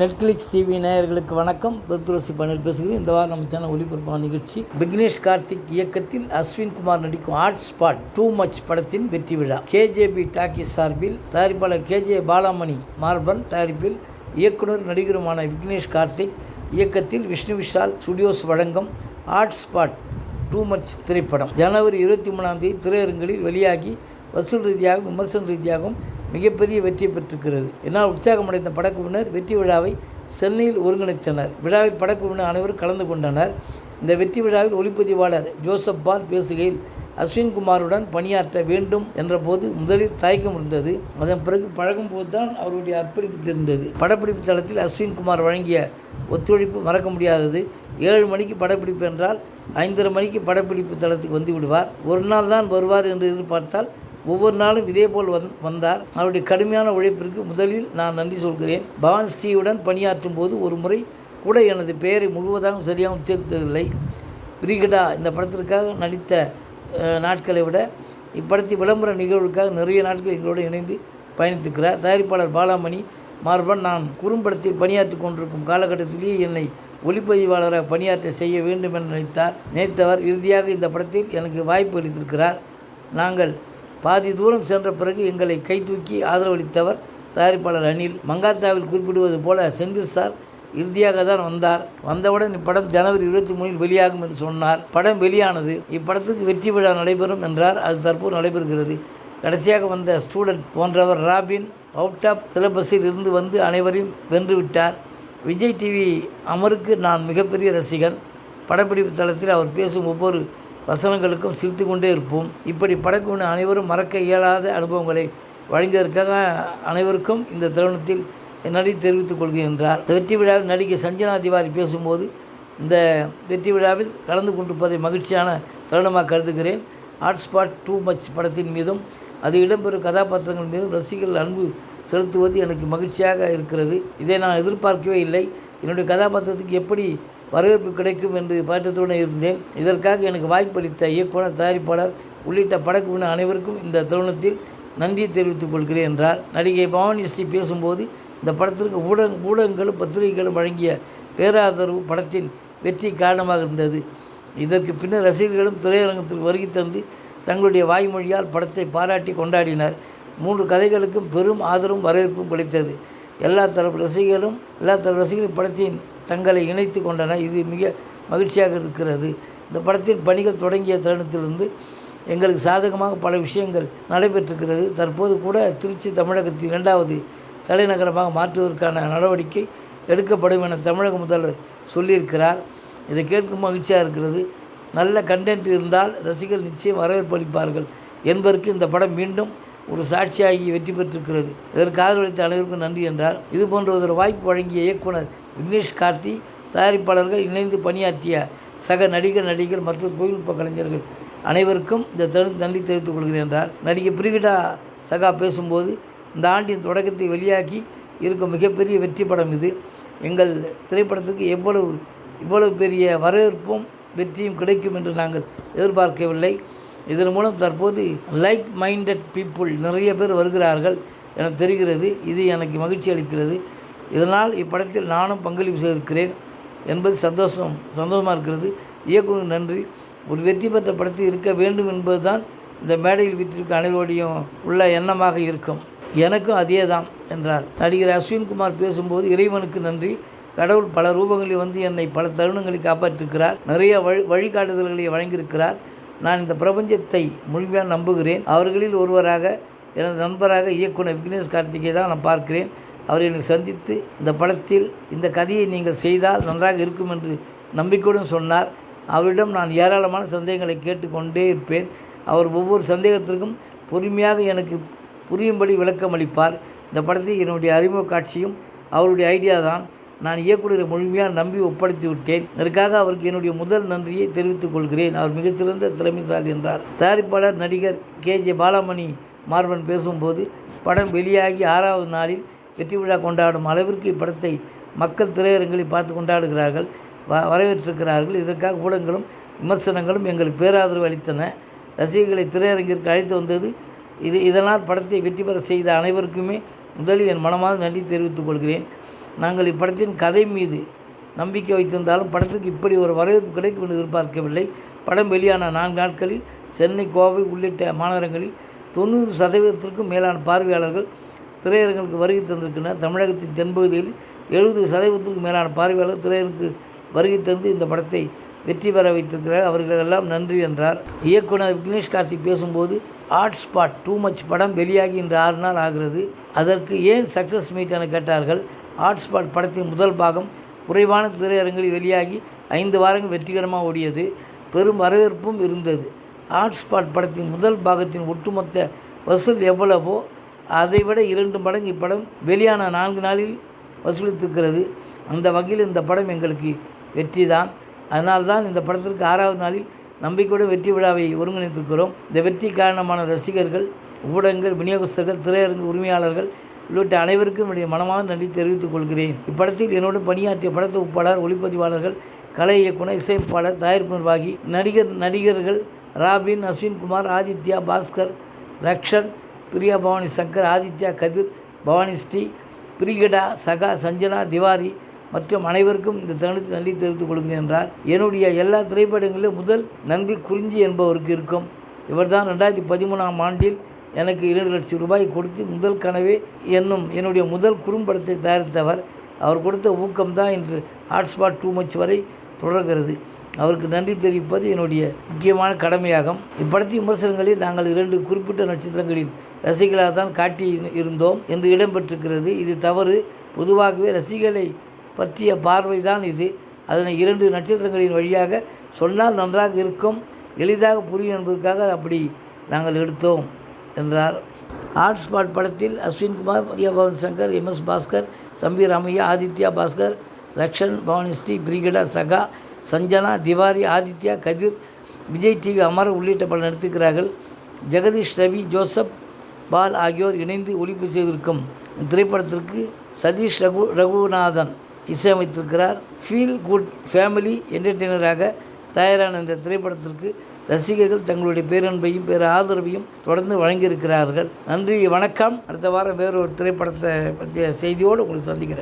Netflix TV நேயர்களுக்கு வணக்கம். பெருத்துளசி பணில் பேசுகிறேன். இந்த வாரம் நம்ம சேனல் ஒளிபரப்பான நிகழ்ச்சி விக்னேஷ் கார்த்திக் இயக்கத்தில் அஸ்வின் குமார் நடிக்கும் ஹாட் ஸ்பாட் டூ மச் படத்தின் வெற்றி விழா. கேஜேபி டாக்கி சார்பில் தயாரிப்பாளர் கேஜே பாலாமணி மார்பன் தயாரிப்பில் இயக்குனர் நடிகருமான விக்னேஷ் கார்த்திக் இயக்கத்தில் விஷ்ணு விஷால் ஸ்டுடியோஸ் வழங்கும் ஹாட் ஸ்பாட் டூ மச் திரைப்படம். ஜனவரி இருபத்தி மூணாம் தேதி திரையரங்களில் வெளியாகி வசூல் ரீதியாகவும் விமர்சன ரீதியாகவும் மிகப்பெரிய வெற்றி பெற்றிருக்கிறது. என்னால் உற்சாகமடைந்த படக்குழுவினர் வெற்றி விழாவை சென்னையில் ஒருங்கிணைத்தனர். விழாவில் படக்குழுவினர் அனைவரும் கலந்து கொண்டனர். இந்த வெற்றி விழாவில் ஒளிப்பதிவாளர் ஜோசப் பால் பேசுகையில் அஸ்வின் குமாருடன் பணியாற்ற வேண்டும் என்ற போது முதலில் தயக்கம் இருந்தது. அதன் பிறகு பழகும் போது தான் அவருடைய அர்ப்பணிப்பு தெரிந்தது. படப்பிடிப்பு தளத்தில் அஸ்வின் குமார் வழங்கிய ஒத்துழைப்பு மறக்க முடியாதது. ஏழு மணிக்கு படப்பிடிப்பு என்றால் ஐந்தரை மணிக்கு படப்பிடிப்பு தளத்துக்கு வந்து விடுவார். ஒரு நாள் தான் வருவார் என்று எதிர்பார்த்தால் ஒவ்வொரு நாளும் இதேபோல் வந் வந்தார். அவருடைய கடுமையான உழைப்பிற்கு முதலில் நான் நன்றி சொல்கிறேன். பவான் ஸ்ரீயுடன் பணியாற்றும் போது ஒரு முறை கூட எனது பெயரை முழுவதாக சரியாக உச்சரித்ததில்லை. பிரிகடா இந்த படத்திற்காக நடித்த நாட்களை விட இப்படத்தை விளம்பர நிகழ்வுக்காக நிறைய நாட்கள் எங்களோடு இணைந்து பயணித்திருக்கிறார். தயாரிப்பாளர் பாலாமணி மார்பன் நான் குறும்படத்தில் பணியாற்றி கொண்டிருக்கும் காலகட்டத்திலேயே என்னை ஒளிப்பதிவாளராக பணியாற்ற செய்ய வேண்டும் என நினைத்தார். நினைத்தவர் இறுதியாக இந்த படத்தில் எனக்கு வாய்ப்பு அளித்திருக்கிறார். நாங்கள் பாதி தூரம் சென்ற பிறகு எங்களை கை தூக்கி ஆதரவளித்தவர் தயாரிப்பாளர் அனில். மங்காத்தாவில் குறிப்பிடுவது போல செந்தில் சார் இறுதியாக தான் வந்தார். வந்தவுடன் இப்படம் ஜனவரி இருபத்தி மூணில் வெளியாகும் என்று சொன்னார். படம் வெளியானது. இப்படத்துக்கு வெற்றி விழா நடைபெறும் என்றார். அது தற்போது நடைபெறுகிறது. கடைசியாக வந்த ஸ்டூடெண்ட் போன்றவர் ராபின் அவுட் ஆஃப் சிலபஸில் இருந்து வந்து அனைவரையும் வென்று விட்டார். விஜய் டிவி அமருக்கு நான் மிகப்பெரிய ரசிகன். படப்பிடிப்பு தளத்தில் அவர் பேசும் ஒவ்வொரு வசனங்களுக்கும் சிரித்து கொண்டே இருப்போம். இப்படி படக்குழு அனைவரும் மறக்க இயலாத அனுபவங்களை வழங்கியதற்காக அனைவருக்கும் இந்த தருணத்தில் நன்றி தெரிவித்துக் கொள்கின்றார் இந்த வெற்றி விழாவில் நடிகை சஞ்சனா திவாரி பேசும்போது இந்த வெற்றி விழாவில் கலந்து கொண்டிருப்பதை மகிழ்ச்சியான தருணமாக கருதுகிறேன். ஹாட்ஸ்பாட் டூ மச் படத்தின் மீதும் அது இடம்பெறும் கதாபாத்திரங்கள் மீதும் ரசிகர்கள் அன்பு செலுத்துவது எனக்கு மகிழ்ச்சியாக இருக்கிறது. இதை நான் எதிர்பார்க்கவே இல்லை. என்னுடைய கதாபாத்திரத்துக்கு எப்படி வரவேற்பு கிடைக்கும் என்று பாட்டத்துடன் இருந்தேன். இதற்காக எனக்கு வாய்ப்பளித்த இயக்குனர் தயாரிப்பாளர் உள்ளிட்ட படக்குழு அனைவருக்கும் இந்த தருணத்தில் நன்றி தெரிவித்துக் கொள்கிறேன் என்றார். நடிகை பவானி ஸ்ரீ பேசும்போது இந்த படத்திற்கு ஊடக ஊடகங்களும் பத்திரிகைகளும் வழங்கிய பேராதரவு படத்தின் வெற்றி காரணமாக இருந்தது. இதற்கு பின்னர் ரசிகர்களும் திரையரங்கத்திற்கு வருகை தந்து தங்களுடைய வாய்மொழியால் படத்தை பாராட்டி கொண்டாடினர். மூன்று கதைகளுக்கும் பெரும் ஆதரவும் வரவேற்பும் கிடைத்தது. எல்லா தரப்பு ரசிகர்களும் எல்லா தரப்பு ரசிகர்களும் படத்தின் தங்களை இணைத்து கொண்டன. இது மிக மகிழ்ச்சியாக இருக்கிறது. இந்த படத்தின் பணிகள் தொடங்கிய தருணத்திலிருந்து எங்களுக்கு சாதகமாக பல விஷயங்கள் நடைபெற்றிருக்கிறது. தற்போது கூட திருச்சி தமிழகத்தின் இரண்டாவது தலைநகரமாக மாற்றுவதற்கான நடவடிக்கை எடுக்கப்படும் என தமிழக முதல்வர் சொல்லியிருக்கிறார். இதை கேட்கும் மகிழ்ச்சியாக இருக்கிறது. நல்ல கண்டென்ட் இருந்தால் ரசிகர்கள் நிச்சயம் வரவேற்பு அளிப்பார்கள் என்பதற்கு இந்த படம் மீண்டும் ஒரு சாட்சியாகி வெற்றி பெற்றிருக்கிறது. இதற்கு ஆதரவளித்த அனைவருக்கும் நன்றி என்றார். இது போன்ற ஒரு வாய்ப்பு வழங்கிய இயக்குனர் விக்னேஷ் கார்த்தி தயாரிப்பாளர்கள் இணைந்து பணியாற்றிய சக நடிகர் நடிகர் மற்றும் தொழில்நுட்ப கலைஞர்கள் அனைவருக்கும் இந்த தருணத்தில் நன்றி தெரிவித்துக் கொள்கிறேன் என்றார். நடிகை பிரிகிடா சகா பேசும்போது இந்த ஆண்டின் தொடக்கத்தை வெளியாகி இருக்கும் மிகப்பெரிய வெற்றி படம் இது. எங்கள் திரைப்படத்துக்கு எவ்வளவு இவ்வளவு பெரிய வரவேற்பும் வெற்றியும் கிடைக்கும் என்று நாங்கள் எதிர்பார்க்கவில்லை. இதன் மூலம் தற்போது லைக் மைண்டட் பீப்புள் நிறைய பேர் வருகிறார்கள் என தெரிகிறது. இது எனக்கு மகிழ்ச்சி அளிக்கிறது. இதனால் இப்படத்தில் நானும் பங்களிப்பு செய்திருக்கிறேன் என்பது சந்தோஷம் சந்தோஷமாக இருக்கிறது. இயக்குநருக்கு நன்றி. ஒரு வெற்றி பெற்ற படத்தில் இருக்க வேண்டும் என்பதுதான் இந்த மேடையில் வீட்டிற்கு அனைவருடையும் உள்ள எண்ணமாக இருக்கும். எனக்கும் அதே தான் என்றார். நடிகர் அஸ்வின்குமார் பேசும்போது இறைவனுக்கு நன்றி. கடவுள் பல ரூபங்களில் வந்து என்னை பல தருணங்களை காப்பாற்றிருக்கிறார். நிறைய வழி வழிகாட்டுதல்களை வழங்கியிருக்கிறார். நான் இந்த பிரபஞ்சத்தை முழுமையாக நம்புகிறேன். அவர்களில் ஒருவராக எனது நண்பராக இயக்குனர் விக்னேஷ் கார்த்திகை தான் நான் பார்க்கிறேன். அவர் என்னை சந்தித்து இந்த படத்தில் இந்த கதையை நீங்கள் செய்தால் நன்றாக இருக்கும் என்று நம்பிக்கையுடன் சொன்னார். அவரிடம் நான் ஏராளமான சந்தேகங்களை கேட்டுக்கொண்டே இருப்பேன். அவர் ஒவ்வொரு சந்தேகத்திற்கும் பொறுமையாக எனக்கு புரியும்படி விளக்கம் அளிப்பார். இந்த படத்தில் என்னுடைய அறிமுக காட்சியும் அவருடைய ஐடியா தான். நான் இயக்குநரை முழுமையாக நம்பி ஒப்படைத்து விட்டேன். இதற்காக அவருக்கு என்னுடைய முதல் நன்றியை தெரிவித்துக் கொள்கிறேன். அவர் மிகச்சிறந்த திறமைசாலி என்றார். தயாரிப்பாளர் நடிகர் கே. ஜே. பாலாமணி மார்பன் பேசும்போது படம் வெளியாகி ஆறாவது நாளில் வெற்றி விழா கொண்டாடும் அளவிற்கு இப்படத்தை மக்கள் திரையரங்கில் பார்த்து கொண்டாடுகிறார்கள் வ வரவேற்றிருக்கிறார்கள். இதற்காக ஊடகங்களும் விமர்சனங்களும் எங்களுக்கு பேராதரவு அளித்தன. ரசிகர்களை திரையரங்கிற்கு அழைத்து வந்தது இது. இதனால் படத்தை வெற்றி பெற செய்த அனைவருக்குமே முதலில் என் மனமார்ந்த நன்றி தெரிவித்துக் கொள்கிறேன். நாங்கள் இப்படத்தின் கதை மீது நம்பிக்கை வைத்திருந்தாலும் படத்துக்கு இப்படி ஒரு வரவேற்பு கிடைக்கும் என்று எதிர்பார்க்கவில்லை. படம் வெளியான நான்கு நாட்களில் சென்னை கோவை உள்ளிட்ட மாநகரங்களில் தொண்ணூறு சதவீதத்திற்கும் மேலான பார்வையாளர்கள் திரையரங்குக்கு வருகை தந்திருக்கின்றனர் தமிழகத்தின் தென்பகுதியில் எழுபது சதவீதத்திற்கு மேலான பார்வையாளர் திரையரங்கு வருகை தந்து இந்த படத்தை வெற்றி பெற வைத்திருக்கிறார். அவர்களெல்லாம் நன்றி என்றார். இயக்குனர் விக்னேஷ் கார்த்திக் பேசும்போது ஹாட் ஸ்பாட் டூ மச் படம் வெளியாகி இன்று ஆறு நாள் ஆகிறது. அதற்கு ஏன் சக்ஸஸ் மீட் என கேட்டார்கள். ஹாட் ஸ்பாட் படத்தின் முதல் பாகம் குறைவான திரையரங்கில் வெளியாகி ஐந்து வாரங்கள் வெற்றிகரமாக ஓடியது. பெரும் வரவேற்பும் இருந்தது. ஹாட் ஸ்பாட் படத்தின் முதல் பாகத்தின் ஒட்டுமொத்த வசூல் எவ்வளவோ அதைவிட இரண்டு மடங்கு இப்படம் வெளியான நான்கு நாளில் வசூலித்திருக்கிறது. அந்த வகையில் இந்த படம் எங்களுக்கு வெற்றி தான் அதனால்தான் இந்த படத்திற்கு ஆறாவது நாளில் நம்பிக்கையுடன் வெற்றி விழாவை ஒருங்கிணைத்திருக்கிறோம். இந்த வெற்றி காரணமான ரசிகர்கள் ஊடகங்கள் விநியோகஸ்தர்கள் திரையரங்கு உரிமையாளர்கள் உள்ளிட்ட அனைவருக்கும் என்னுடைய மனமாக நன்றி தெரிவித்துக் கொள்கிறேன். இப்படத்தில் என்னோடு பணியாற்றிய படத்தொகுப்பாளர் ஒளிப்பதிவாளர்கள் கலை இயக்குனர் இசையமைப்பாளர் தயாரிப்பு நிர்வாகி நடிகர் நடிகர்கள் ராபின் அஸ்வின்குமார் ஆதித்யா பாஸ்கர் ரக்ஷன் பிரியா பவானி சங்கர் ஆதித்யா கதிர் பவானி ஸ்ரீ பிரிகடா சகா சஞ்சனா திவாரி மற்றும் அனைவருக்கும் இந்த தருணத்தை நன்றி தெரிவித்துக் கொள்கிறேன் என்றார். என்னுடைய எல்லா திரைப்படங்களிலும் முதல் நன்றி குறிஞ்சி என்பவருக்கு இருக்கும். இவர்தான் ரெண்டாயிரத்தி பதிமூணாம் ஆண்டில் எனக்கு இரண்டு லட்சம் ரூபாய் கொடுத்து முதல் கனவே என்னும் என்னுடைய முதல் குறும்படத்தை தயாரித்தவர். அவர் கொடுத்த ஊக்கம்தான் இன்று ஹாட்ஸ்பாட் டூ மச் வரை தொடர்கிறது. அவருக்கு நன்றி தெரிவிப்பது என்னுடைய முக்கியமான கடமையாகும். இப்படத்தின் விமர்சனங்களில் நாங்கள் இரண்டு குறிப்பிட்ட நட்சத்திரங்களின் ரசிகர்களாக தான் காட்டி இருந்தோம் என்று இடம்பெற்றிருக்கிறது. இது தவறு. பொதுவாகவே ரசிகர்களை பற்றிய பார்வை தான் இது. அதனை இரண்டு நட்சத்திரங்களின் வழியாக சொன்னால் நன்றாக இருக்கும் எளிதாக புரியும் என்பதற்காக அப்படி நாங்கள் எடுத்தோம் என்றார். ஹாட்ஸ்பாட் படத்தில் Ashwinkumar Maria Pavan Shankar M S Bhaskar தம்பி ராமையா ஆதித்யா பாஸ்கர் ரக்ஷன் பவனிஸ்டி பிரிகடா சகா சஞ்சனா திவாரி ஆதித்யா கதிர் விஜய் டிவி அமர் உள்ளிட்ட பலர் நடித்திருக்கிறார்கள். ஜெகதீஷ் ரவி ஜோசப் பால் ஆகியோர் இணைந்து ஒளிப்பு செய்திருக்கும் திரைப்படத்திற்கு சதீஷ் ரகு ரகுநாதன் இசையமைத்திருக்கிறார். ஃபீல் குட் ஃபேமிலி என்டர்டெய்னராக தயாரான இந்த திரைப்படத்திற்கு ரசிகர்கள் தங்களுடைய பேரன்பையும் பேர ஆதரவையும் தொடர்ந்து வழங்கியிருக்கிறார்கள். நன்றி வணக்கம். அடுத்த வாரம் வேறொரு திரைப்படத்தை பற்றிய செய்தியோடு உங்களை சந்திக்கிறேன்.